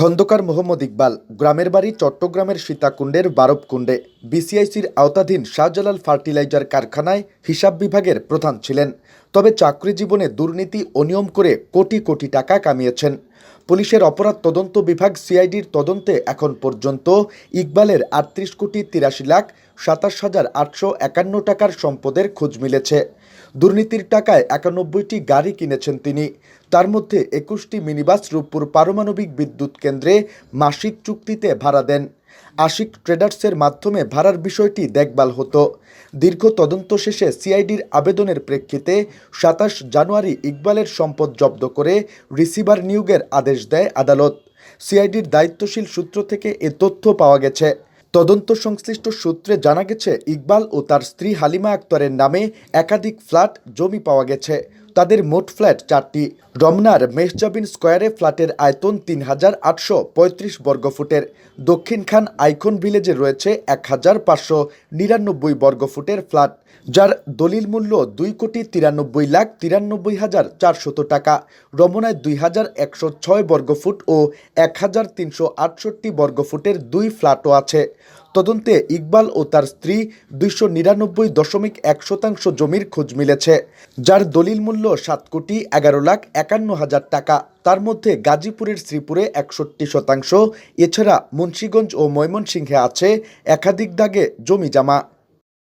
খন্দকার মোহাম্মদ ইকবাল, গ্রামের বাড়ি চট্টগ্রামের সীতাকুণ্ডের বারবকুণ্ডে, বিসিআইসির আওতাধীন শাহজালাল ফার্টিলাইজার কারখানায় হিসাব বিভাগের প্রধান ছিলেন। তবে চাকরি জীবনে দুর্নীতি অনিয়ম করে কোটি কোটি টাকা কামিয়েছেন। পুলিশের অপরাধ তদন্ত বিভাগ সিআইডির তদন্তে এখন পর্যন্ত ইকবালের আটত্রিশ কোটি তিরাশি লাখ সাতাশ হাজার আটশো একান্ন টাকার সম্পদের খোঁজ মিলেছে। দুর্নীতির টাকায় একানব্বইটি গাড়ি কিনেছেন তিনি। তার মধ্যে একুশটি মিনিবাস রূপপুর পারমাণবিক বিদ্যুৎ কেন্দ্রে মাসিক চুক্তিতে ভাড়া দেন। আশিক ট্রেডার্সের মাধ্যমে ভাড়ার বিষয়টি দেখভাল হতো। দীর্ঘ তদন্ত শেষে সিআইডির আবেদনের প্রেক্ষিতে সাতাশ জানুয়ারি ইকবালের সম্পদ জব্দ করে রিসিভার নিয়োগের আদেশ দেয় আদালত। সিআইডির দায়িত্বশীল সূত্র থেকে এ তথ্য পাওয়া গেছে। তদন্ত সংশ্লিষ্ট সূত্রে জানা গেছে, ইকবাল ও তার স্ত্রী হালিমা আক্তারের নামে একাধিক ফ্ল্যাট জমি পাওয়া গেছে। তাদের মোট ফ্ল্যাট চারটি। রমনার মেহজাবিন স্কোয়ারে ফ্ল্যাটের আয়তন তিন হাজার আটশো পঁয়ত্রিশ বর্গফুটের দক্ষিণ খান আইকন ভিলেজে রয়েছে এক হাজার পাঁচশো নিরানব্বই বর্গফুটের ফ্ল্যাট, যার দলিল মূল্য দুই কোটি তিরানব্বই লাখ তিরানব্বই হাজার চারশত টাকা। রমনায় দুই হাজার একশো ছয় বর্গফুট ও এক হাজার তিনশো আটষট্টি বর্গফুটের দুই ফ্ল্যাটও আছে। তদন্তে ইকবাল ও তার স্ত্রী দুইশো নিরানব্বই দশমিক এক শতাংশ জমির খোঁজ মিলেছে, যার দলিল মূল্য সাত কোটি এগারো লাখ একান্ন হাজার টাকা। তার মধ্যে গাজীপুরের শ্রীপুরে একষট্টি শতাংশ, এছাড়া মুন্সীগঞ্জ ও ময়মনসিংহে আছে একাধিক দাগে জমি জামা।